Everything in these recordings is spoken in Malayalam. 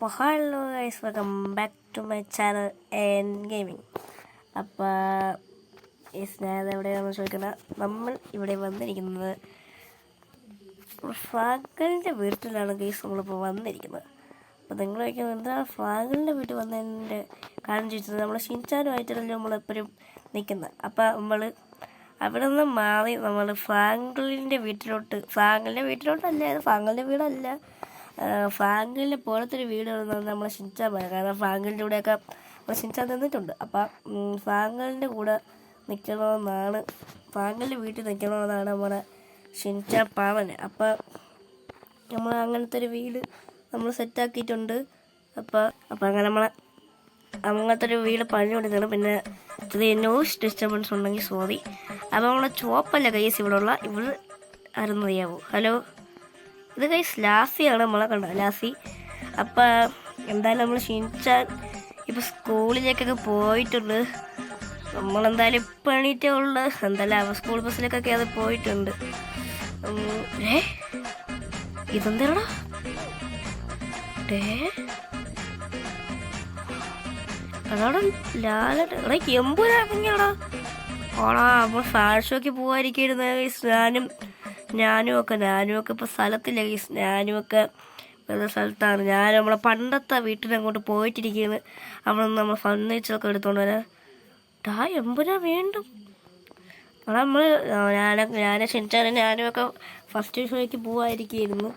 അപ്പോൾ hello guys welcome back to my channel N gaming അപ്പോൾ ഈ ഞാൻ എവിടെയാണെന്ന് ചോദിക്കുന്നത് നമ്മൾ ഇവിടെ വന്നിരിക്കുന്നത് ഫാഗലിന്റെ വീട്ടിലാണ് ഗൈസ് നമ്മളിപ്പോൾ വന്നിരിക്കുന്നത്. അപ്പോൾ നിങ്ങൾ ചോദിക്കുന്നത് എന്താ ഫാഗലിന്റെ വീട്ടിൽ വന്നതിന്റെ കാരണം ചോദിച്ചത്? നമ്മൾ ഷിൻചാനുമായിട്ടല്ലോ നമ്മളെപ്പോഴും നിൽക്കുന്നത് അപ്പോൾ നമ്മൾ അവിടെ നിന്ന് മാറി നമ്മൾ ഫാങ്കിളിന്റെ വീട്ടിലോട്ട് ഫ്രാങ്കലിന്റെ വീട്ടിലോട്ടല്ല ഫ്രാങ്കലിന്റെ വീടല്ല. ഫ്രാങ്കലിനെ പോലത്തെ ഒരു വീട് നമ്മൾ ഷിൻചാൻ പറയാം കാരണം ഫ്രാങ്കലിന്റെ കൂടെയൊക്കെ നമ്മൾ ഷിൻചാൻ നിന്നിട്ടുണ്ട്. അപ്പം ഫ്രാങ്കലിന്റെ കൂടെ നിൽക്കണമെന്നാണ് ഫ്രാങ്കലിന്റെ വീട്ടിൽ നിൽക്കണമെന്നാണ് നമ്മുടെ ഷിൻചാൻ പാവന് അപ്പം നമ്മൾ അങ്ങനത്തെ ഒരു വീട് നമ്മൾ സെറ്റാക്കിയിട്ടുണ്ട്. അപ്പോൾ അപ്പോൾ അങ്ങനെ നമ്മളെ അങ്ങനത്തെ ഒരു വീട് പണിഞ്ഞുകൊണ്ടിരിക്കുകയാണ് പിന്നെ ചെറിയ നോയ്സ് ഡിസ്റ്റർബൻസ് ഉണ്ടെങ്കിൽ സോറി അപ്പോൾ നമ്മളെ ചുവപ്പല്ല കൈസ് ഇവിടെ ഉള്ള ഇവിടെ ആരെന്ന് ഹലോ ഇത് കൈസ് ലാസിയാണ് നമ്മളെ കണ്ടത് ലാസി അപ്പം എന്തായാലും നമ്മൾ ക്ഷീണിച്ചാൽ ഇപ്പോൾ സ്കൂളിലേക്കൊക്കെ പോയിട്ടുണ്ട്. നമ്മളെന്തായാലും ഇപ്പം എണീറ്റേ ഉള്ളു. എന്തായാലും സ്കൂൾ ബസ്സിലേക്കൊക്കെ അത് പോയിട്ടുണ്ട്. ഏ? ഇതെന്താണോ അതോടെ ലാലട്ട് എടാ എമ്പുരാടാ ഓടാ നമ്മൾ ഫാഷൻ ഷോക്ക് പോകാതിരിക്കുന്ന ഞാനും ഞാനും ഒക്കെ ഞാനും ഒക്കെ ഇപ്പോൾ സ്ഥലത്തില്ല. ഗൈസ് ഞാനും ഒക്കെ വേറെ സ്ഥലത്താണ്. ഞാൻ നമ്മളെ പണ്ടത്തെ വീട്ടിൽ അങ്ങോട്ട് പോയിട്ടിരിക്കുന്നത് അവിടെ നമ്മൾ ഫർണിച്ചറൊക്കെ എടുത്തോണ്ട് വരാൻ ഡാ എമ്പുരാ വീണ്ടും? അവിടെ നമ്മൾ ഞാൻ ഞാൻ ക്ഷണിച്ചാലും ഞാനും ഒക്കെ ഫസ്റ്റ് ഷോയ്ക്ക് പോവാതിരിക്കുന്നു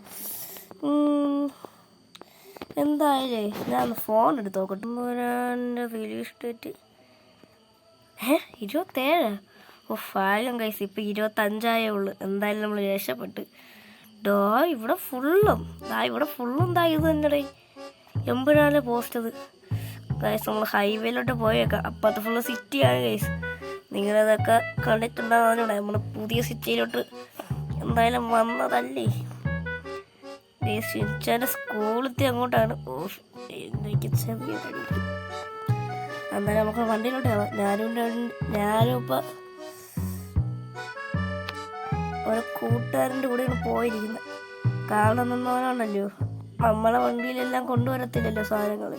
എന്തായാലേ ഞാൻ ഫോൺ എടുത്ത് നോക്കട്ടെ. എമ്പുരാന്റെ റിലീസ് ഡേറ്റ് ഏ ഇരുപത്തേഴ്? ഓ കൈസ് ഇപ്പൊ ഇരുപത്തഞ്ചായേ ഉള്ളൂ. എന്തായാലും നമ്മൾ രക്ഷപ്പെട്ട്. ഡോ ഇവിടെ ഫുള്ളും ദാ ഇവിടെ ഫുള്ളും ദാ ഇത് തന്നെ എമ്പുരാലെ പോസ്റ്റ് അത് ഗൈസ് നമ്മൾ ഹൈവേയിലോട്ട് പോയേക്കാം. അപ്പം അത് ഫുള്ള് സിറ്റിയാണ് ഗൈസ് നിങ്ങളതൊക്കെ കണ്ടിട്ടുണ്ടാകുന്നതിലൂടെ നമ്മൾ പുതിയ സിറ്റിയിലോട്ട് എന്തായാലും വന്നതല്ലേ? ഗൈസ് സ്കൂളിലത്തെ അങ്ങോട്ടാണ്. ഓ എനിക്ക് ചെറിയ എന്നാലും നമുക്ക് വണ്ടിയിലോട്ട് ഞാനും ഞാനും ഇപ്പൊ ഒരു കൂട്ടുകാരന്റെ കൂടെയാണ് പോയിരിക്കുന്നത്. കാരണം നിന്നവനാണല്ലോ നമ്മളെ വണ്ടിയിലെല്ലാം കൊണ്ടുവരത്തില്ലല്ലോ സാധനങ്ങൾ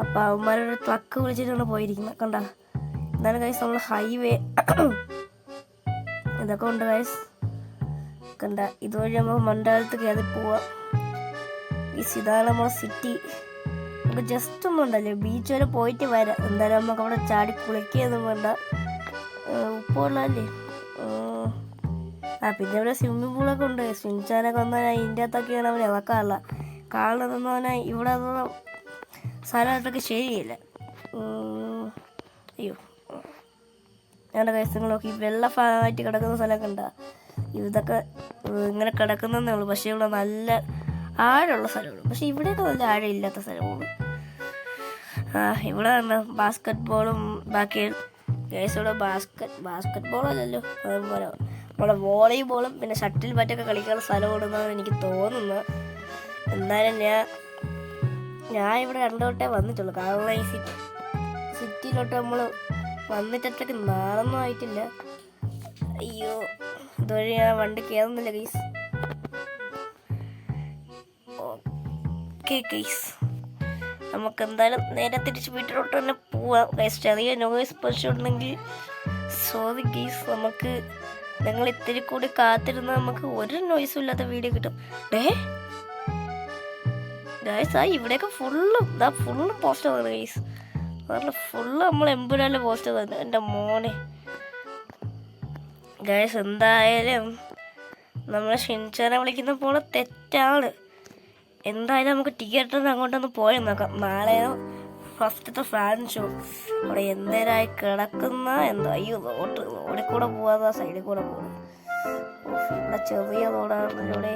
അപ്പം അവന്മാരൊരു ട്രക്ക് വിളിച്ചിട്ടാണ് പോയിരിക്കുന്നത്. കണ്ട? എന്നാലും കൈസ് നമ്മൾ ഹൈവേ ഇതൊക്കെ ഉണ്ട് കൈസ് കണ്ട? ഇതുവഴി നമ്മൾ മണ്ടാലത്ത് കയറി പോവാം. ഈ ഇതാണ് സിറ്റി നമുക്ക് ജസ്റ്റ് ഒന്നും ഉണ്ടല്ലോ. ബീച്ച് വരെ പോയിട്ട് വരാം. എന്തായാലും നമുക്ക് അവിടെ ചാടി കുളിക്കുകയൊന്നും വേണ്ട. ഉപ്പുള്ളല്ലേ ആ പിന്നെ ഇവിടെ സ്വിമ്മിംഗ് പൂളൊക്കെ ഉണ്ട്. സ്വിമ്മിങ് ചാനൊക്കെ വന്നാൽ അതിന്റെ അകത്തൊക്കെയാണ് അവൻ. ഇറക്കാറില്ല കാരണം പറഞ്ഞാൽ ഇവിടെ അതൊന്നും സാധനമായിട്ടൊക്കെ ശരിയില്ല. അയ്യോ. ഞങ്ങളുടെ കൈസങ്ങളൊക്കെ ഈ വെള്ള ഫാനായിട്ട് കിടക്കുന്ന സ്ഥലമൊക്കെ ഉണ്ടാ? ഇതൊക്കെ ഇങ്ങനെ കിടക്കുന്നതേ ഉള്ളൂ. പക്ഷേ ഇവിടെ നല്ല ആഴമുള്ള സ്ഥലമാണ് പക്ഷേ ഇവിടെയൊക്കെ നല്ല ആഴമില്ലാത്ത സ്ഥലമാണ് ആ ഇവിടെ തന്നെ ബാസ്ക്കറ്റ് ബോളും ബാക്കി ഗേഴ്സോടെ ബാസ്ക്കറ്റ് ബാസ്ക്കറ്റ് ബോളല്ലല്ലോ അതുപോലെ നമ്മുടെ വോളിബോളും പിന്നെ ഷട്ടിൽ ബാറ്റൊക്കെ കളിക്കാനുള്ള സ്ഥലമുണ്ടെന്നാണ് എനിക്ക് തോന്നുന്നത്. എന്തായാലും ഞാൻ ഞാൻ ഇവിടെ രണ്ടു തൊട്ടേ വന്നിട്ടുള്ളൂ. കാരണം ഈ സിറ്റി സിറ്റിയിലോട്ട് നമ്മൾ വന്നിട്ടൊക്കെ നാളൊന്നും ആയിട്ടില്ല. അയ്യോ ഇതുവഴി ഞാൻ വണ്ടി കയറുന്നില്ല ഗൈസ് ഓക്കെ ഗൈസ് നമുക്ക് എന്തായാലും നേരെ തിരിച്ച് വീട്ടിലോട്ട് തന്നെ പോവാം. ഗൈസ് ചെറിയ നോയ്സ് പശുണ്ടെങ്കിൽ സോറി ഗൈസ് നമുക്ക് നിങ്ങൾ ഇത്തിരി കൂടി കാത്തിരുന്ന നമുക്ക് ഒരു നോയ്സും ഇല്ലാത്ത വീഡിയോ കിട്ടും. ഡേ. ഗൈസ് ആ ഇവിടെയൊക്കെ ഫുള്ളും ഇതാ ഫുള്ളും പോസ്റ്റർ വന്നു ഗൈസ് ഫുള്ള് നമ്മൾ എമ്പുരാന്റെ പോസ്റ്റർ വന്നു എന്റെ മോനെ. ഗൈസ് എന്തായാലും നമ്മളെ ഷിൻചാനെ വിളിക്കുന്ന പോലെ തെറ്റാണ്. എന്തായാലും നമുക്ക് ടിക്കറ്റ് അങ്ങോട്ടൊന്ന് പോയി നോക്കാം. നാളെ ഫസ്റ്റത്തെ ഫാൻ ഷോ അവിടെ എന്തേരായി കിടക്കുന്ന എന്താ? അയ്യോ റോട്ട് റോഡിൽ കൂടെ പോവാതെ സൈഡിൽ കൂടെ പോകുന്നു ഇവിടെ ചെറിയ റോഡാണ് ഇവിടെ.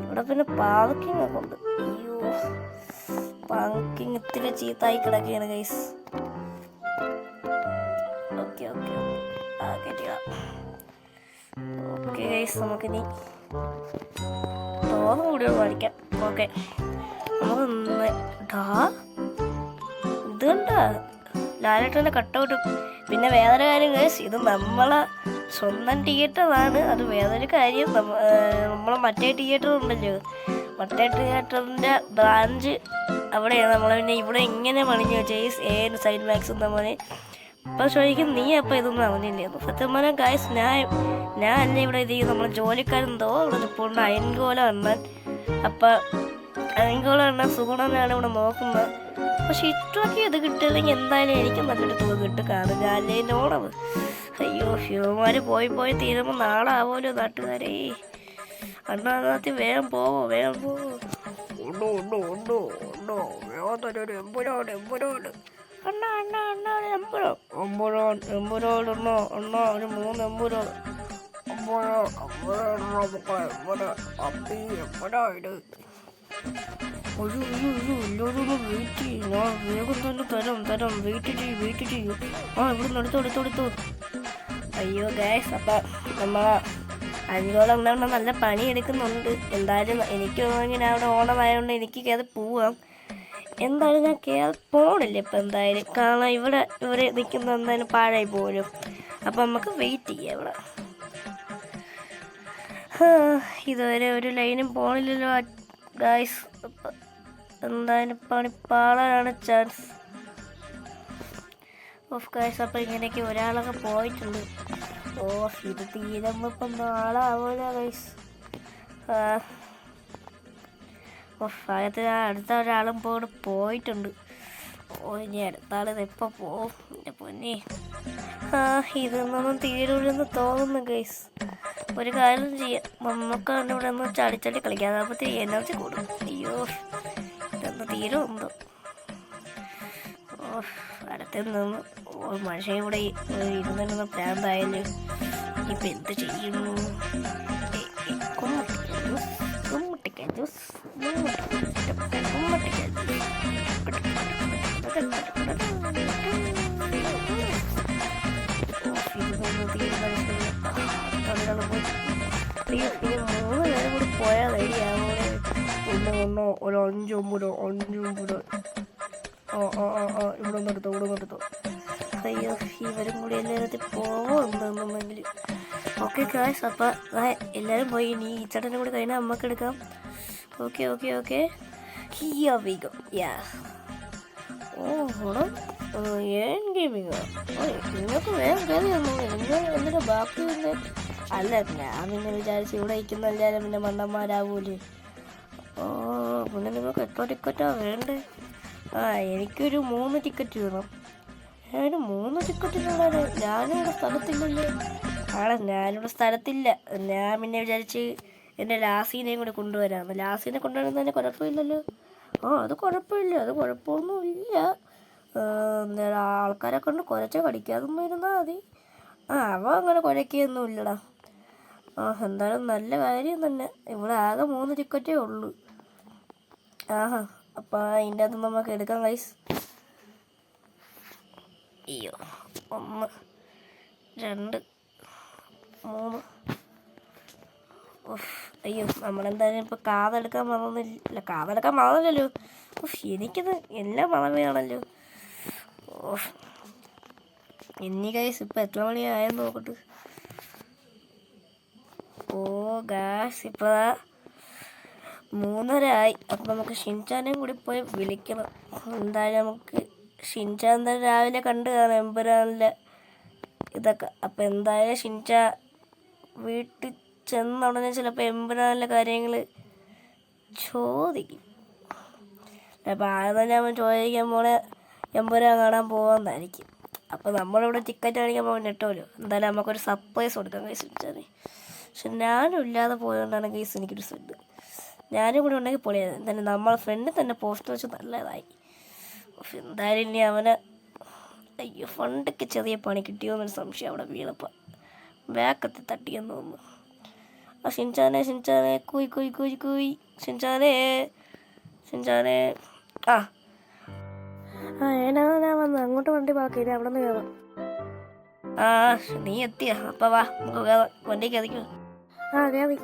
ഇവിടെ പിന്നെ പാർക്കിംഗ് ഒക്കെ ഉണ്ട്. അയ്യോ പാർക്കിംഗ് ഇത്തിരി ചീത്തായി കിടക്കുകയാണ് ഗൈസ് ഓക്കെ ഓക്കെ ആ കയറ്റിയാ ഓക്കെ ഗൈസ് നമുക്കിനി തോന്നും കൂടി പഠിക്കാം ഓക്കെ. നമുക്ക് ഡാ ഇത് കണ്ട ലാലേട്ടന്റെ കട്ടൗട്ട് പിന്നെ വേറൊരു കാര്യം കേസ് ഇത് നമ്മളെ സ്വന്തം തിയേറ്ററാണ് അത് വേറൊരു കാര്യം. നമ്മളെ മറ്റേ തിയേറ്റർ ഉണ്ടല്ലോ. മറ്റേ തിയേറ്ററിന്റെ ബ്രാഞ്ച് അവിടെയാണ്. നമ്മൾ പിന്നെ ഇവിടെ എങ്ങനെ പണിഞ്ഞു. ചേസ് ഏ സൈഡ് മാക്സ് എന്ന പോലെ ഇപ്പം ചോദിക്കും നീ അപ്പോൾ ഇതൊന്നും അറിഞ്ഞില്ലേ സത്യം പറഞ്ഞാൽ ഗായ്സ് ഞാൻ ഞാൻ അല്ലേ ഇവിടെ ഇത് ചെയ്യും. നമ്മൾ ജോലിക്കാരെന്തോ ഇവിടെ നിൽപ്പുണ്ട് അയൻകോല വന്നാൽ അപ്പം അണ്ണൻ സുഗുണനാണ് ഇവിടെ നോക്കുന്നത്. പക്ഷെ ഇഷ്ടമൊക്കെ ഇത് കിട്ടില്ലെങ്കിൽ എന്തായാലും എനിക്ക് നല്ലൊരു തുക കിട്ടും കാരണം ഞാനോടവ് അയ്യോ ശിവമാര് പോയി പോയി തീരുമ്പോൾ നാളെ ആവുമല്ലോ നാട്ടുകാരേ? അണ്ണാ അതിനകത്ത് വേഗം പോവോ വേഗം പോവോ. ഉണ്ടോ ഉണ്ടോ ഉണ്ടോ ഉണ്ടോ വേഗം തന്നെ ഒരു എമ്പുരോട് എമ്പുരോട് അണ്ണ അണ്ണ അണ്ണ ഒരു എമ്പുരോ എമ്പുരോ എമ്പുരോട് ഉണ്ടോ ഉണ്ടോ ഒരു മൂന്ന് എമ്പുരോട് എമ്പുരോ എമ്പുരോ അപ്പി എമ്പുരോ ഇത്. ഒരു വെയിറ്റ് ഞാൻ വേഗം തന്നെ തരാം തരാം വെയിറ്റ് ചെയ്യും വെയിറ്റ് ചെയ്യും ആ ഇവിടെ നിന്ന് എടുത്തോ എടുത്തോ എടുത്തോ അയ്യോ ഗായ്സ് അപ്പം നമ്മ അഞ്ചോളം എന്താണ് നല്ല പണി എടുക്കുന്നുണ്ട് എന്തായാലും എനിക്ക് ഇങ്ങനെ അവിടെ ഓണമായതുകൊണ്ട് എനിക്ക് കയറി പോവാം. എന്തായാലും ഞാൻ കയറി പോണില്ല ഇപ്പം എന്തായാലും. കാരണം ഇവിടെ ഇവിടെ നിൽക്കുന്ന എന്തായാലും പാഴായി പോലും അപ്പം നമുക്ക് വെയിറ്റ് ചെയ്യാം ഇവിടെ. ഇതുവരെ ഒരു ലൈനും പോണില്ലല്ലോ. ഗായ്സ് എന്തായാലും പണി പാളാനാണ് ചാൻസ് ഓഫ് ഗായ്സ് അപ്പം ഇങ്ങനെയൊക്കെ ഒരാളൊക്കെ പോയിട്ടുണ്ട്. ഓ ഇത് തീരുമ്പോൾ ഇപ്പം നാളാവൂല ഗൈസ് ഓഫ് അകത്ത് അടുത്ത ഒരാളും പോണ് പോയിട്ടുണ്ട്. ഓ ഇനി അടുത്താളിത് എപ്പോൾ പോവും? എന്റെ പൊന്നെ. ആ ഇതൊന്നും തീരൂലെന്ന് തോന്നുന്നു ഗൈസ് ഒരു കാര്യം ചെയ്യാം നമുക്ക് ഇവിടെ ഒന്ന് ചടിച്ചടി കളിക്കാം അതാകുമ്പോഴത്തേ എനർജി കൂടും. അയ്യോ ഇതൊന്ന് തീരുമെന്തോ ഓ അടുത്ത് നിന്ന് ഓ മനുഷ്യൻ ഇവിടെ ഇരുന്നിരുന്ന പ്രാന്തായാലും ഇപ്പൊ എന്ത് ചെയ്യുന്നു? കുമ്മട്ടിക്ക ജ്യൂസ് കുമ്മട്ടിക്ക ജ്യൂസ് ഒരു അഞ്ചൊമ്പതോ അഞ്ചൊമ്പതോ ആ ആ ആ ആ ഇവിടെ നിന്ന് എടുത്തോ ഇവിടെ നിന്ന് എടുത്തോ. അയ്യോ ഇവരും കൂടി എല്ലായിടത്തും പോകുന്നുണ്ടെന്നുണ്ടെങ്കിൽ ഓക്കെ കാശ് അപ്പം എല്ലാവരും പോയി. ഇനി ഈ ചേട്ടനും കൂടി കഴിഞ്ഞാൽ നമുക്ക് എടുക്കാം. Okay okay okay we go yeah ഓ ഗുണം അല്ല ഞാൻ പിന്നെ വിചാരിച്ച് ഇവിടെ ഇരിക്കുന്ന എല്ലാവരും പിന്നെ മണ്ടന്മാരാവൂലേ. ഓ പിന്നെ നിങ്ങൾക്ക് എത്ര ടിക്കറ്റാ വേണ്ടേ? ആ എനിക്കൊരു മൂന്ന് ടിക്കറ്റ് വേണം. ഞാനൊരു മൂന്ന് ടിക്കറ്റ് വേണം ഞാനിവിടെ സ്ഥലത്തില്ലല്ലോ? ആളെ ഞാനിവിടെ സ്ഥലത്തില്ല. ഞാൻ പിന്നെ വിചാരിച്ച് എന്റെ ലാസീനെയും കൂടി കൊണ്ടുവരാമെന്ന് ലാസീനെ കൊണ്ടുവരുന്നതിന് കുഴപ്പമില്ലല്ലോ. ആ അത് കുഴപ്പമില്ല. അത് കുഴപ്പമൊന്നുമില്ല. ആൾക്കാരെ കൊണ്ട് കുരച്ച കടിക്കാതൊന്നും ഇരുന്നാൽ മതി. ആ അവ അങ്ങനെ കുഴക്കൊന്നും ഇല്ലടാ ആ എന്തായാലും നല്ല കാര്യം തന്നെ. ഇവിടെ ആകെ മൂന്ന് ടിക്കറ്റേ ഉള്ളൂ. ആഹാ അപ്പം അതിന്റെ അത് നമുക്ക് എടുക്കാം ഗൈസ് അയ്യോ ഒന്ന് രണ്ട് മൂന്ന്. അയ്യോ നമ്മളെന്തായാലും ഇപ്പം കാതെടുക്കാൻ മറന്നില്ല കാതെടുക്കാൻ മറന്നില്ലല്ലോ. ഉഫ്, എനിക്കത് എല്ലാം മറന്നാണല്ലോ ഓഫ് എന്നീ ഗൈസ് ഇപ്പം എത്ര മണിയായെന്ന് നോക്കട്ടെ. ഓ ഗാസ് ഇപ്പം ദാ മൂന്നര ആയി അപ്പം നമുക്ക് ഷിൻചാനെയും കൂടി പോയി വിളിക്കണം. എന്തായാലും നമുക്ക് ഷിൻചാൻ തന്നെ രാവിലെ കണ്ടു കാണാം. എമ്പുരാനിലെ ഇതൊക്കെ. അപ്പം എന്തായാലും ഷിൻച വീട്ടിൽ ചെന്ന ഉടനെ ചിലപ്പോൾ എമ്പുരാനിലെ കാര്യങ്ങൾ ചോദിക്കും. അപ്പം ആദ്യം അവൻ ചോദിക്കാൻ പോണെ എമ്പുരാൻ കാണാൻ പോകാമെന്നായിരിക്കും അപ്പം നമ്മളിവിടെ ടിക്കറ്റ് കാണിക്കാൻ പോകാൻ നെട്ടുമല്ലോ എന്തായാലും നമുക്കൊരു സർപ്രൈസ് കൊടുക്കാം കഴിച്ചു പക്ഷെ ഞാനും ഇല്ലാതെ പോയതുകൊണ്ടാണ് കേസ് എനിക്കൊരു സെഡ് ഞാനും കൂടെ ഉണ്ടെങ്കിൽ പൊളിയായിരുന്നു എന്തായാലും നമ്മളെ ഫ്രണ്ട് തന്നെ പോസ്റ്റ് വെച്ച് നല്ലതായി. എന്തായാലും ഇനി അവനെ അയ്യോ ഫണ്ടൊക്കെ ചെറിയ പണി കിട്ടിയോ എന്നൊരു സംശയം അവിടെ വീണപ്പോൾ ബാക്കത്തി തട്ടിയെന്ന് തോന്നുന്നു. ആ ഷിൻചാനെ ഷിൻചാനെ കുയ് കുയ് കുയ് കുയ്. ഷിൻചാനെ ഷിൻചാനെ. ആ. ആ ഏനാ ഞാൻ വന്ന് അങ്ങോട്ട് വണ്ടി ബാക്കി ഇനി അവിടെ നിന്ന് കയറാം ആ നീ എത്തിയ. അപ്പം വാ നമുക്ക് കയറാം വണ്ടി കയറിക്കോ. ആ കയറി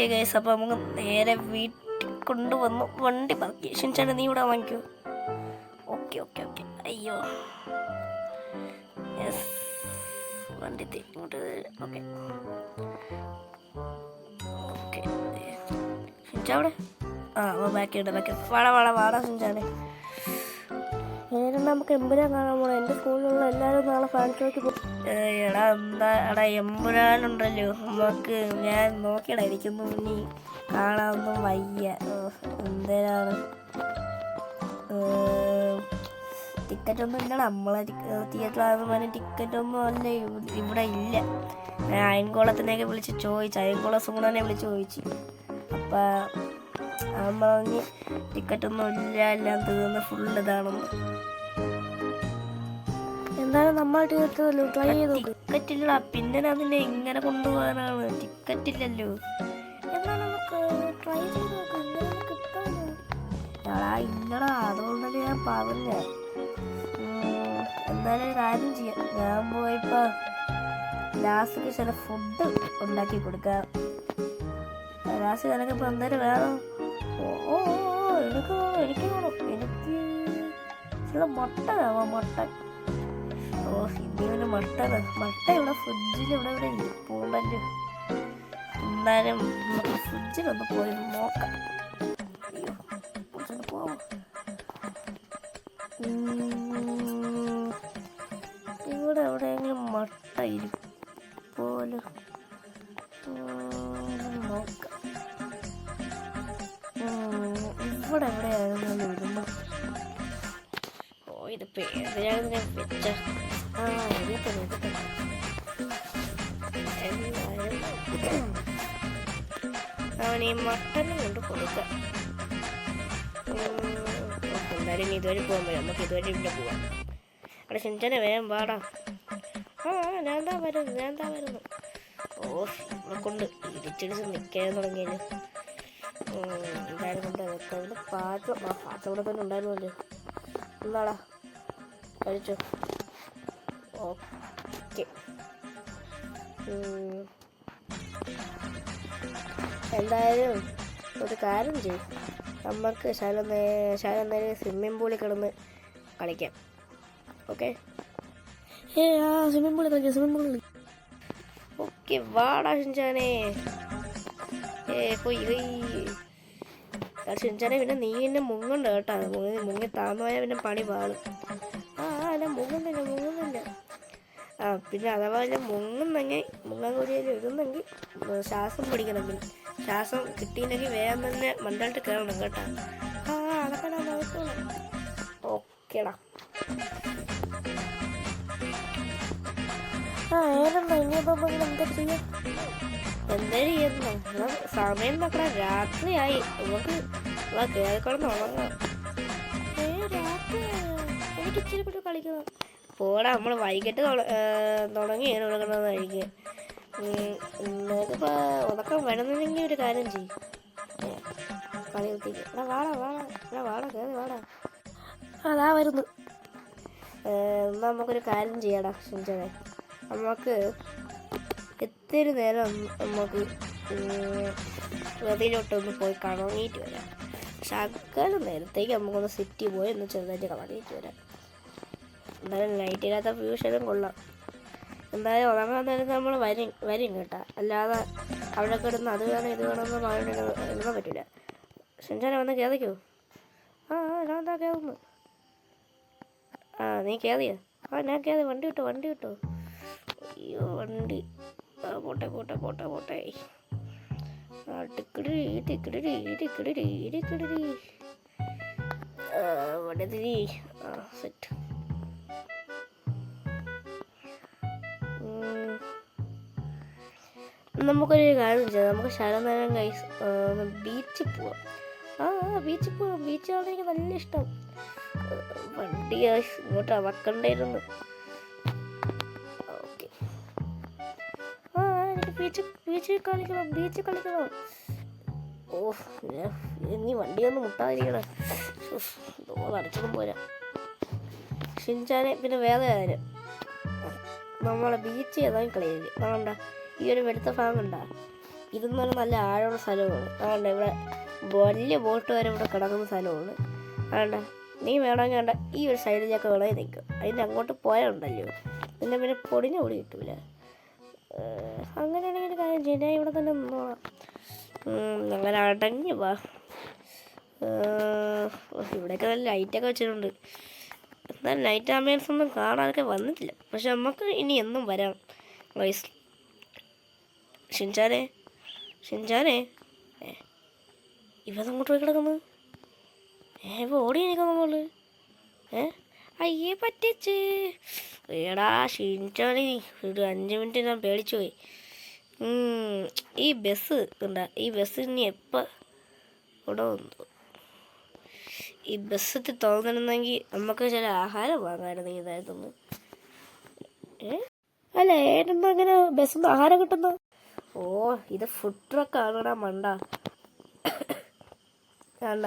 ഓക്കെ ഗൈസ് അപ്പം നമുക്ക് നേരെ വീട്ടിൽ കൊണ്ടുവന്നു വണ്ടി പറക്കി ഷിൻചാനെ നീ ഇവിടെ വാങ്ങിക്കോ. Okay okay okay. അയ്യോ. യെസ് വണ്ടി ഇങ്ങോട്ട് ഓക്കെ. ഓക്കെ. ഷിൻചാവിടെ ആ ബാക്കി ഉണ്ട് ബാക്കി വാടാ വാടാ വാടാ ഷിൻചാനെ നേരെ നമുക്ക് എമ്പുരാൻ കാണാൻ പോകണം എന്റെ സ്കൂളിലുള്ള എല്ലാവരും നാളെ ഫാൻസിലേക്ക് പോകും എടാ എന്താ എമ്പുരാനുണ്ടല്ലോ. നമുക്ക് ഞാൻ നോക്കിയടാ ഇരിക്കുന്നു ഇനി കാണാനൊന്നും വയ്യ. എന്തിനാണ് ടിക്കറ്റ് ഒന്നും ഇല്ല നമ്മളെ തിയേറ്ററിലാണെന്ന് പറഞ്ഞ ടിക്കറ്റ് ഒന്നും അല്ല. ഇവിടെ ഇല്ല. ഞാൻ അയൻകോളത്തിനെയൊക്കെ വിളിച്ച് ചോദിച്ചു അയൻകോള സൂണനെ വിളിച്ച് ചോദിച്ചു. അപ്പം അവൻ പറഞ്ഞ് ടിക്കറ്റ് ഒന്നും ഇല്ല എല്ലാം തീർന്ന് ഫുൾ ഇതാണെന്ന്. എന്തായാലും നമ്മൾ ടിക്കറ്റ് ട്രൈ ചെയ്ത് ടിക്കറ്റ് പിന്നെ ഞാൻ നിന്നെ ഇങ്ങനെ കൊണ്ടുപോകാനാണ്. ടിക്കറ്റ് ഇല്ലല്ലോ എന്നാൽ നമുക്ക് ട്രൈ ചെയ്ത് നോക്കാം? ഇങ്ങനെ കിട്ടാമോ എടാ ഇല്ലടാ അതുകൊണ്ടല്ലേ ഞാൻ പറഞ്ഞേ. എന്നാലും ഒരു കാര്യം ചെയ്യാം. ഞാൻ പോയപ്പോ ലാസ്റ്റ് ചില ഫുഡ് ഉണ്ടാക്കി കൊടുക്കാം. ലാസ്റ്റ് നിനക്കിപ്പോ എന്തായാലും വേണം? ഓ എനിക്ക് എനിക്ക് വേണം എനിക്ക് ചില മുട്ട വേണം മുട്ട ഓ ഇങ്ങനെ മുട്ട മുട്ട ഇവിടെ ഫ്രിഡ്ജിൽ ഇവിടെ ഇവിടെ ഇരിപ്പുണ്ടല്ലോ എന്നാലും നമുക്ക് ഫ്രിഡ്ജിലൊന്ന് പോയി നോക്കാം. അയ്യോ പോവാം. പറ്റും നമുക്ക് ഇതുവരെ ഇവിടെ പോവാം. അവിടെ ചിന്തന വേഗം പാടാ ആ ഞാൻ എന്താ വരുന്നു ഞാൻ എന്താ വരുന്നു ഓ ഇവിടെ കൊണ്ട് ഇടിച്ചിടിച്ച് നിൽക്കാൻ തുടങ്ങിയത് എന്തായാലും കൊണ്ട് വെക്കാം പാത്രം ആ പാത്രം ഇവിടെ തന്നെ ഉണ്ടായിരുന്നല്ലോ. എന്താടാ കഴിച്ചോ. ഓക്കെ. എന്തായാലും ഒരു കാര്യം ചെയ്യും. നമുക്ക് ശാലം ശാലം നേരെ സ്വിമ്മിംഗ് പൂളിൽ കിടന്ന് കളിക്കാം. ഓക്കെ ഏ ആ സ്വിമ്മിംഗ് പൂളിൽ കളിക്കാം സ്വിമ്മിംഗ് പൂളിൽ ഓക്കെ വാടാ ഷിൻചാനെ. ഏ ഷിൻചാനെ പിന്നെ നീ എന്നെ മുങ്ങണ്ട കേട്ടാ. മുങ്ങി മുങ്ങി താന്നു പോയാൽ പിന്നെ പണി പാളും. ആ അല്ല മുങ്ങുന്നില്ല മുങ്ങുന്നില്ല. ആ പിന്നെ അഥവാ ഞാൻ മുങ്ങുന്നെങ്കിൽ മുങ്ങാൻ കൂടിയാൽ ഇടുന്നെങ്കിൽ ശ്വാസം പിടിക്കണം പിന്നെ. ശ്വാസം കിട്ടിയില്ലെങ്കിൽ വേഗം തന്നെ മണ്ടായിട്ട് കയറണം കേട്ടോ. ആ ആ, അതൊക്കെ ഞാൻ നോക്കണം ഓക്കേടാ ആ ഏതെന്നാ ഇനിയപ്പോൾ എന്താ ചെയ്യാം? ചെയ്യുന്നു സമയം നോക്കണ രാത്രിയായി. നമുക്ക് വാ കയറിക്കിടന്ന് ഉറങ്ങാം. ഏ രാത്രിയായോ? എനിക്ക് ഇച്ചിരി കൂടി കളിക്കണം. പോടാ നമ്മൾ വൈകിട്ട് തുട- ഏ, തുടങ്ങി ഉറങ്ങണമെന്നായിരിക്കും നിനക്കിപ്പോൾ ഉറക്കം വേണമെന്നുണ്ടെങ്കിൽ ഒരു കാര്യം ചെയ്യും. കളി കുത്തിക്ക് എടാ വാടാ വാടാ. എടാ വാടാ കയറി വാടാ. അതാ വരുന്നു. എന്നാ നമുക്കൊരു കാര്യം ചെയ്യാടാ ഷിഞ്ചനെ നമുക്ക് എത്തിരി നേരം നമുക്ക് വെതിയിലോട്ടൊന്ന് പോയി കണങ്ങിയിട്ട് വരാം. പക്ഷെ ശകലം നേരത്തേക്ക് നമുക്കൊന്ന് സിറ്റി പോയി ഒന്ന് ചെറുതായിട്ട് കറങ്ങിയിട്ട് വരാം. എന്തായാലും ലൈറ്റില്ലാത്ത ഫ്യൂഷനും കൊള്ളാം. എന്തായാലും ഉറങ്ങാൻ നേരം നമ്മൾ വരും വരും കേട്ടാ. അല്ലാതെ അവിടെ കിടന്ന് അത് വേണം ഇത് വേണം എന്ന് പറഞ്ഞിട്ട് എഴുതാൻ പറ്റില്ല ഷിൻചാനെ വന്ന് കേതയ്ക്കോ ആ എന്താ കേറുന്നു? ആ നീ കേറിയോ? ആ ഞാൻ കേറി. വണ്ടി വിട്ടോ വണ്ടി വിട്ടോ. അയ്യോ വണ്ടി. ആ പോട്ടെ പോട്ടെ പോട്ടെ പോട്ടെ. ആ ടിക്കിടി ടിക്കിടി ടിക്കിടി ടിക്കിടി. ഇവിടെ തിരി. ആ സെറ്റ് നമുക്കൊരു കാര്യം ചെയ്യാം. നമുക്ക് ശരനേരം കൈ ബീച്ചിൽ പോവാം. ആ ബീച്ചിൽ പോവാം. ബീച്ചാണ് എനിക്ക് നല്ല ഇഷ്ടം. വണ്ടി ഇങ്ങോട്ട് അവക്കണ്ടായിരുന്നു ഓക്കെ. ആ എനിക്ക് ബീച്ച് ബീച്ചിൽ കളിക്കണം ബീച്ചിൽ കളിക്കണം. ഓ ഞാൻ- നീ വണ്ടിയൊന്നും മുട്ടാതിരിക്കണം. അടച്ചതും പോരാ. ഷിൻചാനെ പിന്നെ വേറെ കാര്യം നമ്മളെ ബീച്ച് ഏതായാലും കളിയില്ല അതുകൊണ്ടാ ഈ ഒരു വെളുത്ത ഭാഗം ഉണ്ടാ ഇരുന്നൊരു നല്ല ആഴമുള്ള സ്ഥലമാണ്. അതുകൊണ്ട് ഇവിടെ വലിയ ബോട്ട് വരെ ഇവിടെ കിടക്കുന്ന സ്ഥലമാണ്. അതുകൊണ്ട് നീ വേണമെങ്കിൽ ഈ ഒരു സൈഡിലേക്ക് വേണമെങ്കിൽ നിൽക്കും. അതിന്റെ അങ്ങോട്ട് പോയാലുണ്ടല്ലോ. പിന്നെ പിന്നെ പൊടിഞ്ഞ പൊടി കിട്ടൂല. അങ്ങനെയാണെങ്കിൽ കാര്യം ചെയ്യാൻ ഇവിടെ തന്നെ നിന്നോളാം. അങ്ങനെ അടങ്ങി വാ. ഇവിടെയൊക്കെ നല്ല ലൈറ്റൊക്കെ വെച്ചിട്ടുണ്ട്. എന്നാൽ നൈറ്റ് ആംബിയൻസ് ഒന്നും കാണാനൊക്കെ വന്നിട്ടില്ല. പക്ഷെ നമുക്ക് ഇനി എന്നും വരാം. വയസ്സ് ഷിൻചാനെ. ഷിൻചാനെ. ഏ ഇവതങ്ങോട്ട് പോയി കിടക്കുന്നു. ഓടി എനിക്കുന്നു നമ്മൾ ഏ അയ്യേ പറ്റിച്ച്. എടാ ക്ഷീണിച്ചാണി ഒരു അഞ്ച് മിനിറ്റ് ഞാൻ പേടിച്ചു പോയി. ഈ ബസ് ഉണ്ടാ ഈ ബസ് ഇനി എപ്പോൾ ഇവിടെ വന്നു? ഈ ബസ്സിൽ തോന്നണമെന്നെങ്കിൽ നമുക്ക് ചില ആഹാരം വാങ്ങാമായിരുന്നു ഇതായിരുന്നു ഏ? അല്ല ഏടെന്താ അങ്ങനെ ബസ്സിൽ ആഹാരം കിട്ടുന്നു? ഓ ഇത് ഫുഡ് ട്രക്ക് ആണടാ മണ്ട. വേണ്ട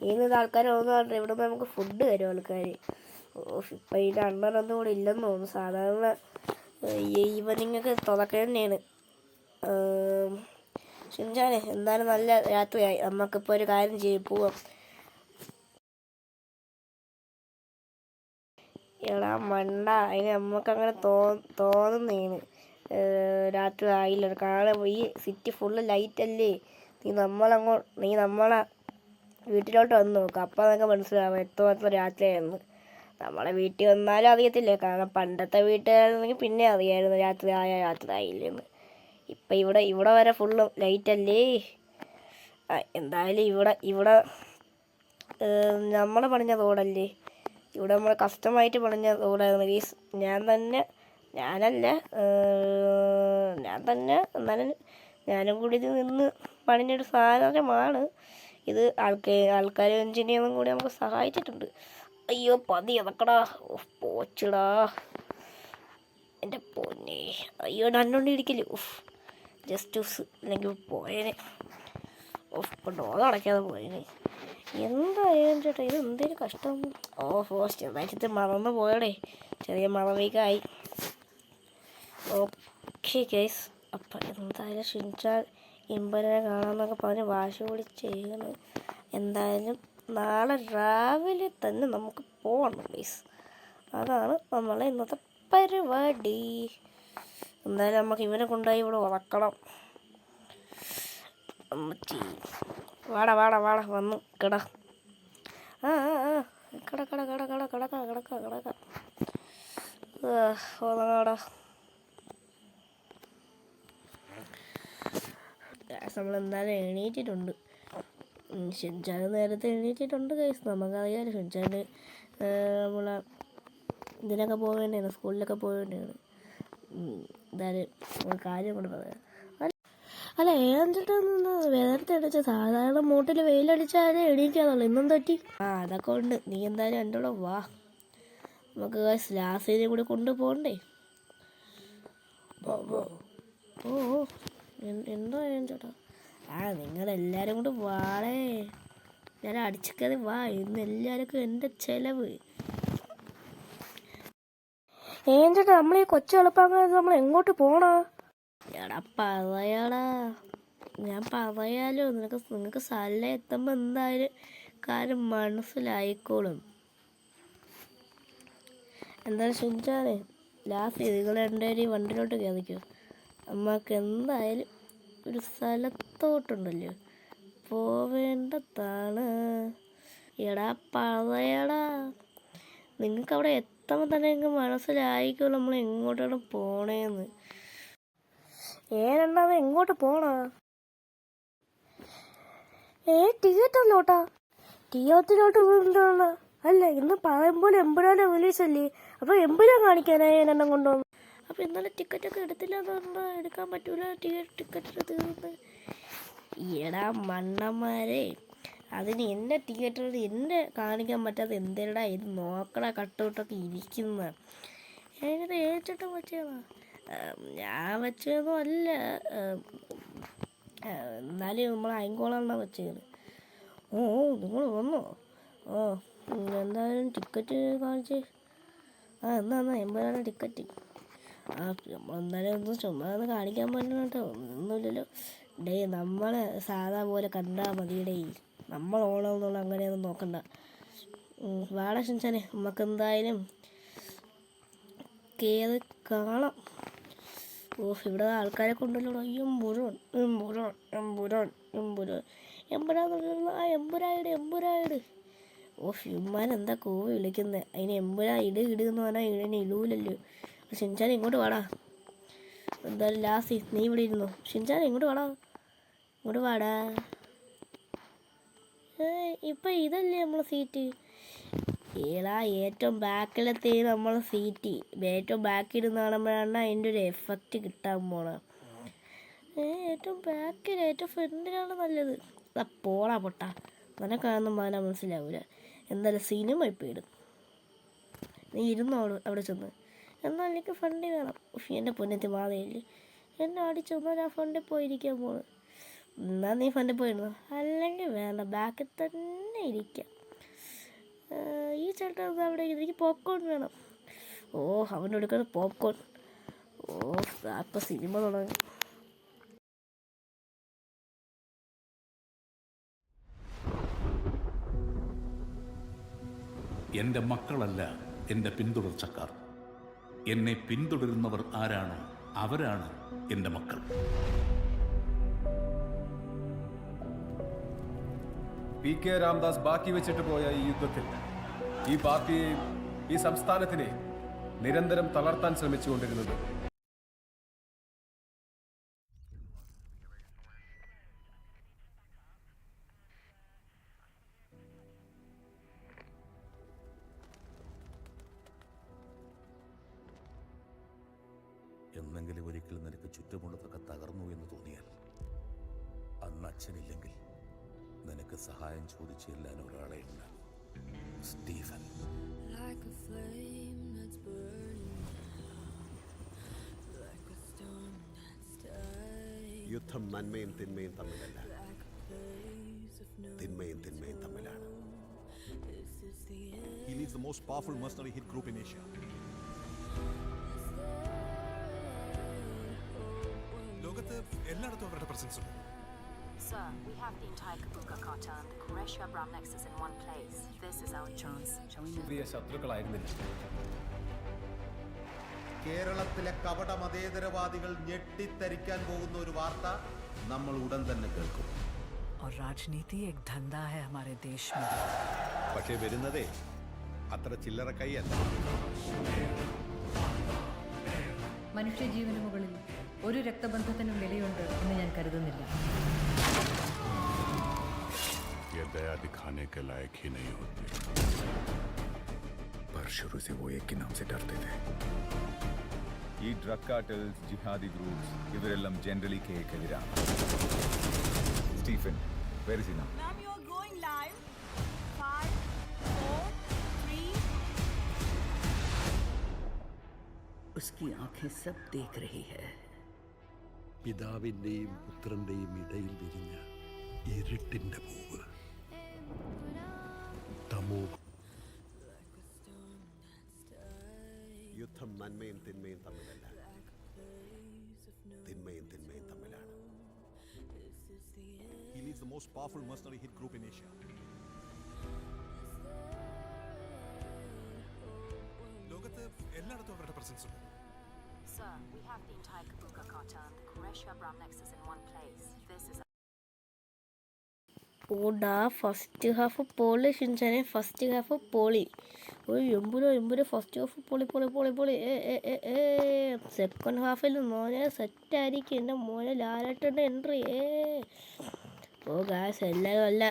ഇന്നത് ആൾക്കാർ തോന്നുന്നുണ്ട് ഇവിടെ നിന്ന് നമുക്ക് ഫുഡ് തരും ആൾക്കാർ ഇപ്പം ഇതിന്റെ അണ്ണനൊന്നും കൂടെ ഇല്ലെന്ന് തോന്നുന്നു. സാധാരണ ഈവനിങ്ങൊക്കെ തുടക്കം തന്നെയാണ്. ഷിൻചാനെ എന്തായാലും നല്ല രാത്രിയായി. നമുക്കിപ്പോൾ ഒരു കാര്യം ചെയ്യും പോവാം. എടാ മണ്ട. അതിന് നമുക്ക് തോ തോന്നുന്നേന് രാത്രി ആയില്ല കാരണം ഈ സിറ്റി ഫുള്ള് ലൈറ്റ് അല്ലേ? നീ നമ്മളങ്ങോ നീ നമ്മളെ വീട്ടിലോട്ട് വന്ന് നോക്ക്. അപ്പം നമുക്ക് മനസ്സിലാവും എത്രമാത്രം രാത്രിയായിരുന്നു. നമ്മളെ വീട്ടിൽ വന്നാലും അറിയത്തില്ല? കാരണം പണ്ടത്തെ വീട്ടുകാരാണെങ്കിൽ പിന്നെ അറിയായിരുന്നു രാത്രി ആയ രാത്രി ആയില്ലെന്ന്. ഇപ്പം ഇവിടെ ഇവിടെ വരെ ഫുള്ള് ലൈറ്റ് അല്ലേ? എന്തായാലും ഇവിടെ ഇവിടെ നമ്മളെ പണിഞ്ഞ റോഡല്ലേ? ഇവിടെ നമ്മൾ കസ്റ്റമായിട്ട് പണിഞ്ഞ റോഡായിരുന്നു. ഈ ഞാൻ തന്നെ ഞാനല്ല ഞാൻ തന്നെ എന്നാലും ഞാനും കൂടി ഇത് നിന്ന് പണിഞ്ഞൊരു സാധനമാണ് ഇത് ആൾക്കാർ ആൾക്കാർ എഞ്ചിനീയറും കൂടി നമുക്ക് സഹായിച്ചിട്ടുണ്ട്. അയ്യോ പതി അതക്കടാ. പോച്ചിടാ. എന്റെ പൊന്നെ. അയ്യോ നന്നോണ്ട് ഇടിക്കൽ. ഉഫ്. ജസ്റ്റ് ഉസ് അല്ലെങ്കിൽ പോയേനെ. ഓഫ് ഡോർ അടയ്ക്കാതെ പോയേനെ. എന്തായാലും ചേട്ടാ? ഇത് എന്തേലും കഷ്ടം. ഓ ഓ ചെറുതായിട്ട് മറന്നു പോയടേ. ചെറിയ മറവിക്കായി ഓക്കെ കേസ് അപ്പം എന്തായാലും ഷിൻചാൻ ഇമ്പനെ കാണാമെന്നൊക്കെ പറഞ്ഞ് വാശി കൂടി ചെയ്യണം എന്തായാലും നാളെ രാവിലെ തന്നെ നമുക്ക് പോകണം പ്ലീസ് അതാണ് നമ്മളെ ഇന്നത്തെ പരിപാടി. എന്തായാലും നമുക്ക് ഇവനെ കൊണ്ടുപോയി ഇവിടെ വളക്കണം വാട വാട വാടാ വന്നു. കിട. ആ ആ കിട കിട കിട കിട കിടക്ക കിടക്ക കിടക്ക ഉറങ്ങാടാ നമ്മൾ എന്തായാലും എണീറ്റിട്ടുണ്ട് ഷിൻചാൻ നേരത്തെ എണീറ്റിട്ടുണ്ട് കേസ് നമുക്കറിയാമല്ലോ ഷിൻചാൻ നമ്മളെ ഇതിനൊക്കെ പോകേണ്ടതാണ് സ്കൂളിലൊക്കെ പോകേണ്ടതാണ് എന്തായാലും ഒരു കാര്യം കൊണ്ട് പറയാം. അല്ല- ഏഴഞ്ചിട്ടൊന്ന് വേദനത്തെ അടിച്ച സാധാരണ മൂട്ടിൽ വെയിലടിച്ചാലേ എണീക്കാന്നുള്ളു. ഇന്നും തെറ്റി. ആ അതൊക്കെ ഉണ്ട്. നീ എന്തായാലും എന്റെ കൂടെ വാ. നമുക്ക് ലാസേനെ കൂടി കൊണ്ടുപോകണ്ടേ? ഓ ഓ. എന്താ ചേട്ടാ ആ നിങ്ങളെല്ലാവരും കൂടെ വാളേ ഞാൻ അടിച്ചത് വാ. ഇന്ന് എല്ലാവർക്കും എന്റെ ചെലവ്. ഏഞ്ചേട്ടാ ചേട്ടാ നമ്മൾ ഈ കൊച്ചു എളുപ്പാങ്ങാതെ നമ്മൾ എങ്ങോട്ട് പോണാ? എടാ പറയാടാ. ഞാൻ പറയാലോ നിനക്ക് നിനക്ക് സ്ഥലം എത്തുമ്പോൾ എന്തായാലും കാര്യം മനസ്സിലായിക്കോളും. എന്തായാലും ഷിൻചാനെ ലാസ്റ്റ് നിങ്ങൾ രണ്ടുപേരും ഈ വണ്ടിയിലോട്ട് കയറിക്കോ. അമ്മയ്ക്ക് എന്തായാലും ഒരു സ്ഥലത്തോട്ടുണ്ടല്ലോ. പോവേണ്ടതാണ്. എടാ പറയടാ. നിങ്ങൾക്ക് അവിടെ എത്തുമ്പോൾ തന്നെ നിങ്ങൾക്ക് മനസ്സിലായിക്കോ നമ്മൾ എങ്ങോട്ടാണ് പോണേന്ന്. ഏനെണ്ണത് എങ്ങോട്ട് പോണ? ഏ തിയേറ്ററിലോട്ടാ? തിയേറ്ററിലോട്ട് വീണ്ടാണ് അല്ല ഇന്ന് പറയുമ്പോൾ എമ്പുരാനെ റിലീസല്ലേ അപ്പൊ എമ്പുരാൻ കാണിക്കാനായി എന്നെണ്ണം കൊണ്ടുവന്നു അപ്പൊ ഇന്നലെ ടിക്കറ്റ് ഒക്കെ എടുത്തില്ല എന്ന് പറഞ്ഞാൽ എടുക്കാൻ പറ്റൂല ടിക്കറ്റ് തീർന്ന് എടാ മണ്ണന്മാരെ അതിന് എന്നെ തിയേറ്ററിൽ എന്നെ കാണിക്കാൻ പറ്റാതെ എന്തേടാ ഇത് നോക്കടാ കട്ടൗട്ടൊക്കെ ഇരിക്കുന്ന. ഞാനിത് ഏറ്റിട്ട് വെച്ചതാ ഞാൻ വെച്ചതൊന്നും അല്ല. എന്നാലും നമ്മൾ അയങ്കോളാണ് വെച്ചത് ഓ നിങ്ങൾ വന്നോ? ഓ എന്തായാലും ടിക്കറ്റ് കാണിച്ച്. ആ എന്നാ എന്നാ എൺപതാണ് ടിക്കറ്റ്. ആ ഒന്ന് ചുമ്മാ ഒന്ന് കാണിക്കാൻ പറ്റില്ല കേട്ടോ. ഒന്നുമില്ലല്ലോ. ഡേ നമ്മളെ സാധാ പോലെ കണ്ടാൽ മതി ഡേ നമ്മൾ ഓണം എന്നുള്ള അങ്ങനെയൊന്നും നോക്കണ്ട. വേണ വാടാ നമുക്ക് എന്തായാലും കയറി കാണാം. ഓ ഇവിടെ ആൾക്കാരെ കൊണ്ടല്ലോ എമ്പുരാൻ എമ്പുരാൻ എമ്പുരാൻ എമ്പുരാൻ എമ്പുരാന്നുള്ള ആ എമ്പുരായിട് എമ്പുരായിട്. ഓ ഇമ്മാൻ എന്താ കോവി വിളിക്കുന്നത് അതിന് എമ്പുരാ ഇട് ഇട് പറഞ്ഞാൽ ഇടനെ ഇടൂലല്ലോ. ഷിൻചാൻ ഇങ്ങോട്ട് വാടാ. എന്തായാലും ലാസ്റ്റ് നീ ഇവിടെ ഇരുന്നു. ഷിൻചാൻ ഇങ്ങോട്ട് വാടാ. ഇങ്ങോട്ട് വാടാ. ഇപ്പം ഇതല്ലേ നമ്മളെ സീറ്റ്? ഏടാ ഏറ്റവും ബാക്കിലത്തെ നമ്മളെ സീറ്റ്. ഏറ്റവും ബാക്കിൽ ഇരുന്ന് കാണുമ്പോഴാണ് അതിന്റെ ഒരു എഫക്റ്റ് കിട്ടാൻ പോണ. ഏറ്റവും ബാക്കിൽ ഏറ്റവും ഫ്രണ്ടിലാണ് നല്ലത്. പോളാ പൊട്ട. കാണുന്ന മാന മനസ്സിലാവൂല. എന്തായാലും സിനിമ ഇപ്പം ഇടും. നീ ഇരുന്നോ അവിടെ അവിടെ ചെന്ന്? എന്നാൽ എനിക്ക് ഫണ്ട് വേണം. എന്റെ പുണ്യത്തിൽ മാതയില്ലേ എന്നെ അടിച്ചൊന്നാൽ ഞാൻ ഫണ്ടിൽ പോയിരിക്കാൻ പോണ്. എന്നാൽ നീ ഫണ്ടിൽ പോയിരുന്നു? അല്ലെങ്കിൽ വേണ്ട ബാക്കിൽ തന്നെ ഇരിക്കാം. ഈ ചേട്ടൻ അവിടെ എനിക്ക് പോപ്കോൺ വേണം. ഓ അവന്റെ എടുക്കുന്ന പോപ്കോൺ ഓ അപ്പം സിനിമ തുടങ്ങി. എന്റെ മക്കളല്ല എന്റെ പിന്തുടർച്ചക്കാർ. എന്നെ പിന്തുടരുന്നവർ ആരാണോ അവരാണ് എന്റെ മക്കൾ. പി കെ രാംദാസ് ബാക്കി വെച്ചിട്ട് പോയ ഈ യുദ്ധത്തിൽ ഈ പാർട്ടിയെയും ഈ സംസ്ഥാനത്തിനെയും നിരന്തരം തളർത്താൻ ശ്രമിച്ചുകൊണ്ടിരുന്നത് യുദ്ധം നന്മയും തിന്മയും തമ്മിലല്ല തിന്മയും തിന്മയും തമ്മിലാണ്. He leads the most powerful mercenary hit group in Asia. ലോകത്ത് എല്ലായിടത്തും അവരുടെ പ്രസൻസ് ഉണ്ട് Sir, we have the entire Kabuka Kata and the Qureshi Abram Nexus in one place. This is our chance. Shall we move? പ്രിയ ശത്രുക്കളായിരുന്നില്ല കേരളത്തിലെ കപട മതേതരവാദികൾ ഞെട്ടിത്തരിക്കാൻ പോകുന്ന ഒരു വാർത്ത നമ്മൾ ഉടൻ തന്നെ കേൾക്കും और राजनीति एक धंधा है हमारे देश में പക്ഷേ വരുന്നതേ അത്ര ചില്ലറ കൈയല്ല മനുഷ്യജീവന് മുകളിൽ ഒരു രക്തബന്ധത്തിനും വിലയുണ്ട് എന്ന് ഞാൻ കരുതുന്നില്ല ये दया दिखाने के लायक ही नहीं होते पर शुरू से वो एक के नाम से डरते थे ഈ ഡ്രഗ് കാർട്ടൽസ് ജിഹാദി ഗ്രൂപ്പ്സ് ഇവരെല്ലാം ജനറലി കേക്കെതിരാണ് Stephen very സിന Ma'am, you're going live. Five, four, three. उसकी आंखें सब देख रही है പിതാവിന്റെയും പുത്രന്റെയും ഇടയിൽ വിരിഞ്ഞ ഇരുട്ടിന്റെ പൂവ് തമോ യുദ്ധം നന്മയും തിന്മയും തമ്മിലല്ല തിന്മയും തിന്മയും തമ്മിലാണ് He leads the most powerful mercenary hit group in Asia. ലോകത്ത് എല്ലായിടത്തും അവരുടെ പ്രസൻസ് ഉണ്ട് Sir, we have the entire Kabuka Kata and the Qureshi Abram Nexus in one place. This is ഓടാ first half poly ഷിൻചാനെ first half പോളി ഒരു എമ്പുരോ എമ്പുരോ ഫസ്റ്റ് ഹാഫ് പൊളി പൊളി പൊളി പൊളി. സെക്കൻഡ് ഹാഫിൽ മോനെ സെറ്റായിരിക്കും എന്റെ മോനെ ലാലേട്ടന്റെ എൻട്രി ഏ. ഓ ഗായ്സ് എല്ലാവരും നല്ല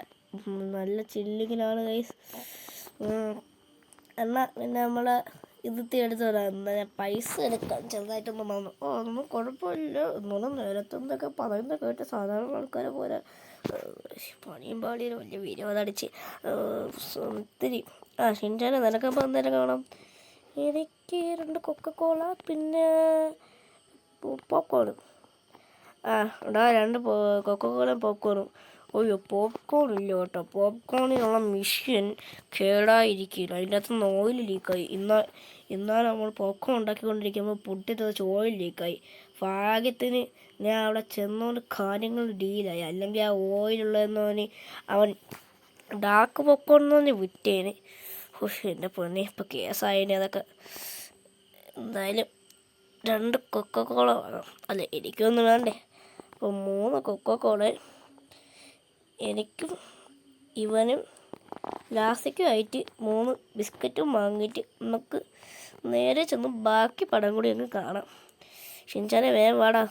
നല്ല ചില്ലിങ്ങിലാണ് ഗൈസ് എന്നാൽ പിന്നെ നമ്മൾ ഇത് എടുത്ത് വരാം എന്താ ഞാൻ പൈസ എടുക്കാം ചെറുതായിട്ടൊന്ന് വന്നു ഓ ഒന്നും കുഴപ്പമില്ല. എന്നാലും നേരത്തെന്തൊക്കെ പറയുന്നത് കേട്ട് സാധാരണ ആൾക്കാരെ പോലെ പണിയും പാടിയും വലിയ വിരോധടിച്ച് ഒത്തിരി ആ ഷിൻചാനെ നിനക്കപ്പോൾ അന്നേരം കാണാം? എനിക്ക് രണ്ട് കൊക്കക്കോള പിന്നെ പോപ്കോണും ആ ഉണ്ടാ രണ്ട് കൊക്കക്കോളും പോപ്കോണും അയ്യോ പോപ്കോൺ ഇല്ല കേട്ടോ പോപ്കോണിനുള്ള മെഷീൻ കേടായിരിക്കില്ല അതിന്റെ അകത്ത് നിന്ന് ഓയിൽ ലീക്കായി ഇന്നാ ഇന്നാ നമ്മൾ പോപ്കോൺ ഉണ്ടാക്കിക്കൊണ്ടിരിക്കുമ്പോൾ പൊട്ടി തെറിച്ച് ഓയിൽ ലീക്കായി ഭാഗ്യത്തിന് ഞാൻ അവിടെ ചെന്നുകൊണ്ട് കാര്യങ്ങൾ ഡീലായി അല്ലെങ്കിൽ ആ ഓയിലുള്ളതെന്ന് പറഞ്ഞ് അവൻ ഡാക്ക് പൊക്കോണെന്ന് പറഞ്ഞ് വിറ്റേന്. ഹുഷ് എന്റെ പൊന്നെ ഇപ്പോൾ കേസായതിന് അതൊക്കെ. എന്തായാലും രണ്ട് കൊക്കക്കോള വേണം. അല്ല എനിക്കൊന്നും വേണ്ടേ. അപ്പോൾ മൂന്ന് കൊക്കക്കോള എനിക്കും ഇവനും ലാസ്റ്റിക്കുമായിട്ട് മൂന്ന് ബിസ്ക്കറ്റും വാങ്ങിയിട്ട് നമുക്ക് നേരെ ചെന്ന് ബാക്കി പടം കൂടി ഒന്ന് കാണാം. ഷിൻചാനെ വേഗം വാടാ.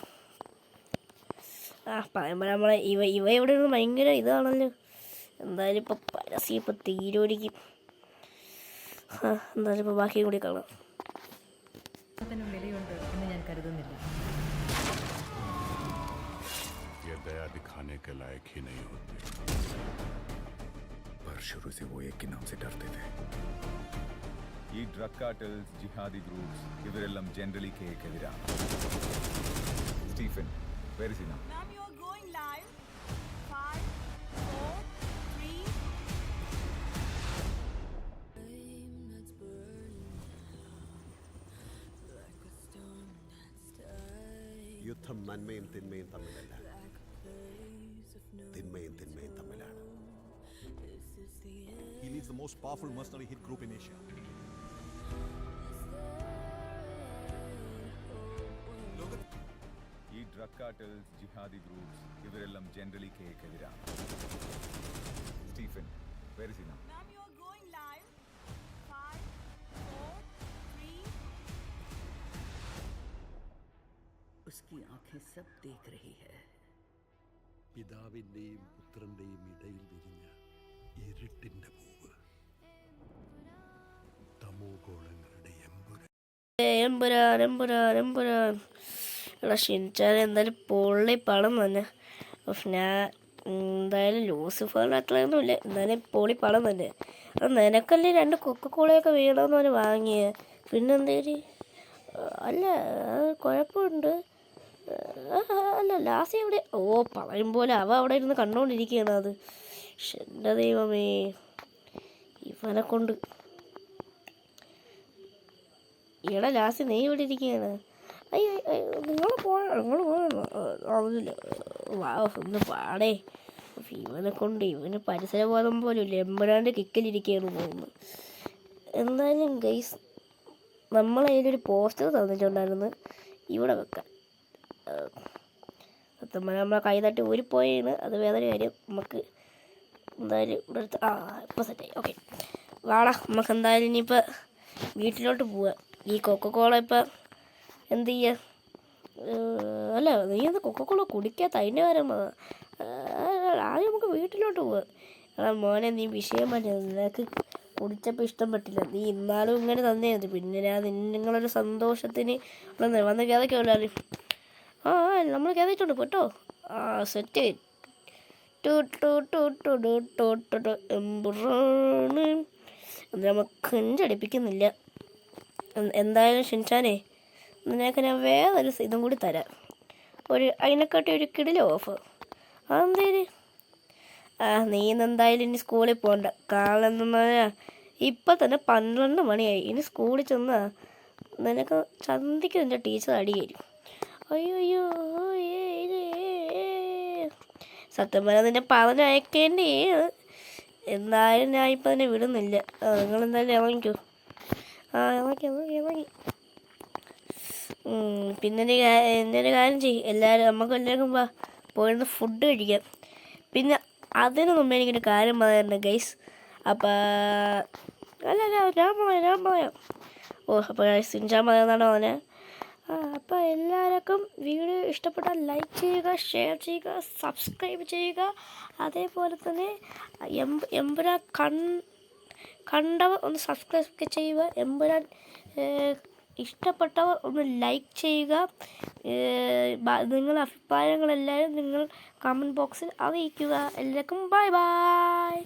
ആ പറയുമ്പോൾ നമ്മളെ ഇവ ഇവ ഇവിടെ നിന്ന് ഭയങ്കര ഇതാണല്ലോ എന്തായാലും ഇപ്പോൾ പരസ്യം ഇപ്പോൾ തീരുമാനിക്കും ആ എന്തായാലും ഇപ്പോൾ ബാക്കിയും കൂടി കാണാം ബന്ധത്തിനും വിലയുണ്ട് എന്ന് ഞാൻ കരുതുന്നില്ല ये दया दिखाने के लायक ही नहीं होते पर शुरू से वो एक के नाम से डरते थे ഈ ഡ്രഗ് കാർട്ടൽസ് ജിഹാദി ഗ്രൂപ്പ്സ് ഇവരെല്ലാം ജനറലി കേക്കെതിരാണ് സ്റ്റീഫൻ വെരി നന്മയും തിന്മയും തമ്മിലല്ല. തിന്മയും തിന്മയും തമ്മിലാണ്. He leads the most powerful mercenary hit group in Asia. ഈ ഡ്രഗ് കാർട്ടൽസ് ജിഹാദി ഗ്രൂപ്പ്സ് ഇവരെല്ലാം ജനറലി കേക്കെതിരാണ് സ്റ്റീഫൻ വെരി उसकी आंखें सब देख रही है പിതാവിൻ്റെയും പുത്രൻ്റെയും ഇടയിൽ വിരിഞ്ഞ ഇരുട്ടിൻ്റെ പൂവ് തമോഗോളങ്ങളുടെ എമ്പുര എമ്പുരാൻ എമ്പുരാൻ എമ്പുരാൻ എടാ ഷിൻചാൻ എന്തായാലും പൊള്ളി പടം തന്നെ ഉഫ്, ഞാൻ എന്തായാലും ലൂസിഫറിന് അത്രയൊന്നും ഇല്ല എന്നാലും പൊളി പടം തന്നെ അത് നിനക്കല്ലേ രണ്ട് കൊക്കക്കോളയൊക്കെ വീണമെന്ന് പറഞ്ഞ് വാങ്ങിയേ പിന്നെന്തേരി അല്ല അത് കുഴപ്പമുണ്ട് ആ, അല്ല ലാസ്റ്റ് എവിടെ ഓ പറയും പോലെ അവ അവിടെ ഇരുന്ന് കണ്ടുകൊണ്ടിരിക്കുകയാണ് അത്. എന്റെ ദൈവമേ. ഇവനെ കൊണ്ട്. ഇവിടെ ലാസ്റ്റ് നെയ് ഇവിടെ ഇരിക്കുകയാണ്. അയ്യോ നിങ്ങൾ പോകണം നിങ്ങൾ പോകണം ഒന്ന് പാടേ. ഇവനെ കൊണ്ട് ഇവന് പരിസരബോധം പോലും ഇല്ല എമ്പരാണ്ട് കിക്കലിരിക്കുകയാണ് പോകുന്നത് എന്തായാലും ഗൈസ് നമ്മളതിലൊരു പോസ്റ്റർ തന്നിട്ടുണ്ടായിരുന്നു. ഇവിടെ വെക്കാൻ സത്യം പറഞ്ഞാൽ നമ്മളെ കൈ തട്ടി ഊരിപ്പോയാണ് അത് വേദന കാര്യം. നമുക്ക് എന്തായാലും ഇവിടെ അടുത്ത് ആ ഇപ്പോൾ സെറ്റായി ഓക്കെ വാടാ നമുക്ക് എന്തായാലും ഇനിയിപ്പോൾ വീട്ടിലോട്ട് പോവാം. ഈ കോള ഇപ്പം എന്ത് ചെയ്യുക അല്ല നീ അത് കോള കുടിക്കാത്ത അതിന്റെ കാര്യം. ആദ്യം നമുക്ക് വീട്ടിലോട്ട് പോവാം. എടാ മോനെ നീ വിഷയം പറ്റില്ല നിനക്ക് കുടിച്ചപ്പോൾ ഇഷ്ടപ്പെട്ടില്ല നീ ഇന്നാലും ഇങ്ങനെ തന്നേ പിന്നെ ഞാൻ നിങ്ങളൊരു സന്തോഷത്തിന് വന്നിട്ട് അതൊക്കെ ആ ആ നമ്മൾ കയറിയിട്ടുണ്ട് കേട്ടോ ആ സെറ്റ് എംബ്രാണ് അത് നമുക്ക് അടിപ്പിക്കുന്നില്ല എന്തായാലും ഷിൻചാനെ നിനക്ക് ഞാൻ വേറൊരു ഇതും കൂടി തരാം. ഒരു അതിനെക്കാട്ടി ഒരു കിടില ഓഫ്. അതെന്തേര്? ആ നീ എന്തായാലും ഇനി സ്കൂളിൽ പോകണ്ട കാലെന്താ എന്താ ഇപ്പം തന്നെ പന്ത്രണ്ട് മണിയായി. ഇനി സ്കൂളിൽ ചെന്ന നിനക്ക് ചന്തിക്ക് നിന്റെ ടീച്ചർ അടിയായിരിക്കും അയ്യോ. സത്യം പറഞ്ഞാൽ നിന്നെ പറഞ്ഞയക്കേണ്ടേ എന്തായാലും ഞാൻ ഇപ്പം തന്നെ വിടുന്നില്ല. നിങ്ങൾ എന്തായാലും ഇറങ്ങിക്കോ. ആ ഇറങ്ങി ഇറങ്ങി ഇറങ്ങി. പിന്നെ എന്റെ ഒരു കാര്യം ചെയ്യും. എല്ലാവരും നമുക്ക് എല്ലാവർക്കും പോയിരുന്ന് ഫുഡ് കഴിക്കാം. പിന്നെ അതിന് മുമ്പ് എനിക്കൊരു കാര്യം പറയാനുണ്ട് ഗൈസ് അപ്പം അല്ല ഞാൻ പറയാം ഞാൻ പറയാം. ഓ അപ്പോൾ പറയുന്നതാണോ അവനെ ആ അപ്പോൾ എല്ലാവർക്കും വീഡിയോ ഇഷ്ടപ്പെട്ടാൽ ലൈക്ക് ചെയ്യുക ഷെയർ ചെയ്യുക സബ്സ്ക്രൈബ് ചെയ്യുക. അതേപോലെ തന്നെ എമ്പുരാൻ കൺ കണ്ടവർ ഒന്ന് സബ്സ്ക്രൈബ് ചെയ്യുക. എമ്പുരാൻ ഇഷ്ടപ്പെട്ടവർ ഒന്ന് ലൈക്ക് ചെയ്യുക. നിങ്ങളുടെ അഭിപ്രായങ്ങളെല്ലാവരും നിങ്ങൾ കമന്റ് ബോക്സിൽ അറിയിക്കുക. എല്ലാവർക്കും ബൈ ബൈ